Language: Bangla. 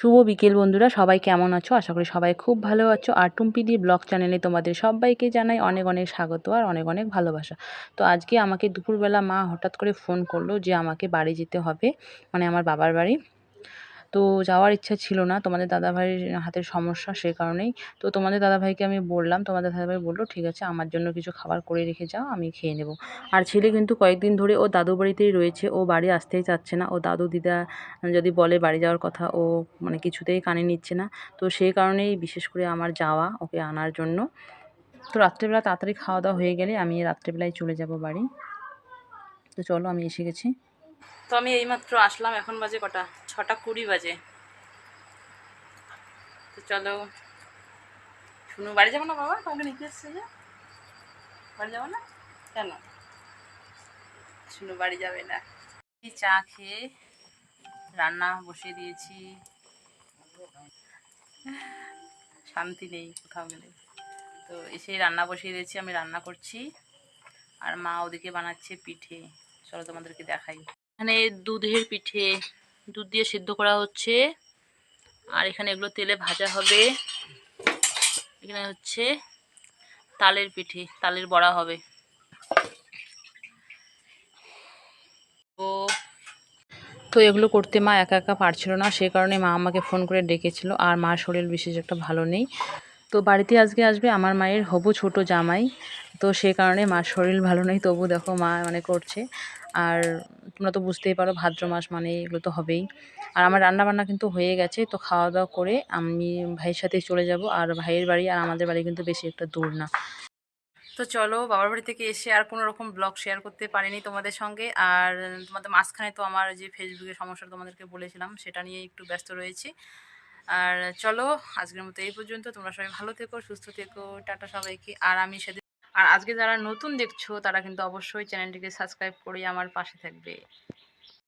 শুভ বিকেল বন্ধুরা, সবাই কেমন আছো? আশা করি সবাই খুব ভালো আছো। আর টুম্পি দি ব্লগ চ্যানেলে তোমাদের সবাইকে জানাই অনেক অনেক স্বাগত আর অনেক অনেক ভালোবাসা। তো আজকে আমাকে দুপুরবেলা মা হঠাৎ করে ফোন করল যে আমাকে বাড়ি যেতে হবে মানে আমার বাবার বাড়ি। তো যাওয়ার ইচ্ছা ছিল না। তোমাদের দাদাভাইয়ের হাতের সমস্যা সে কারণেই। তো তোমাদের দাদাভাইকে আমি বললাম, তোমাদের দাদাভাই বলল, ঠিক আছে, আমার জন্য কিছু খাবার করে রেখে যাও, আমি খেয়ে নেব। আর ছেলে কিন্তু কয়েকদিন ধরে ও দাদু বাড়িতেই রয়েছে, ও বাড়ি আসতেই চাচ্ছে না। ও দাদু দিদা যদি বলে বাড়ি যাওয়ার কথা, ও মানে কিছুতেই কানে নিচ্ছে না। তো সেই কারণেই বিশেষ করে আমার যাওয়া ওকে আনার জন্য। তো রাত্রেবেলা তাড়াতাড়ি খাওয়া দাওয়া হয়ে গেলে আমি রাত্রেবেলায় চলে যাব বাড়ি। তো চলো, আমি এসে গেছি। তো আমি এইমাত্র আসলাম, এখন বাজে কটা? ছটা কুড়ি বাজে। তো চলো, শুনু, বাড়ি যাব না বাবা? তোমাকে নিতে এসছে যে। বাড়ি যাব না? কেন? শুনু, বাড়ি যাবে না। চা খেয়ে রান্না বসিয়ে দিয়েছি। শান্তি নেই কোথাও গেলে। তো এসে রান্না বসিয়ে দিয়েছি, আমি রান্না করছি। আর মা ওদিকে বানাচ্ছে পিঠে। চলো তোমাদেরকে দেখাই। এখানে দুধের পিঠে দুধ দিয়ে সিদ্ধ করা হচ্ছে। আর এখানে এগুলো তেলে ভাজা হবে। এখানে হচ্ছে তালের পিঠে, তালের বড়া হবে। তো তো এগুলো করতে মা একা একা পারছিল না, সে কারণে মা আমাকে ফোন করে ডেকেছিল। আর মার শরীর বিশেষ একটা ভালো নেই। তো বাড়িতে আজকে আসবে আমার মায়ের হবু ছোট জামাই। তো সে কারণে মার শরীর ভালো নেই, তবু দেখো মা মানে করছে। আর তোমরা তো বুঝতেই পারো, ভাদ্র মাস মানে এগুলো তো হবেই। আর আমার রান্না বান্না কিন্তু হয়ে গেছে, তো খাওয়া দাওয়া করে আমি ভাইয়ের সাথে চলে যাব। আর ভাইয়ের বাড়ি আর আমাদের বাড়ি কিন্তু বেশি একটা দূর না। তো চলো, বাবার বাড়ি থেকে এসে আর কোনো রকম ব্লগ শেয়ার করতে পারিনি তোমাদের সঙ্গে। আর তোমাদের মাঝখানে তো আমার যে ফেসবুকের সমস্যা তোমাদেরকে বলেছিলাম, সেটা নিয়ে একটু ব্যস্ত রয়েছি। আর চলো, আজকের মতো এই পর্যন্ত। তোমরা সবাই ভালো থেকো, সুস্থ থেকো, টাটা সবাইকে। আর আমি সেদিন আর আজকে যারা নতুন দেখছ তারা কিন্তু অবশ্যই চ্যানেলটিকে সাবস্ক্রাইব করে আমার পাশে থাকবে।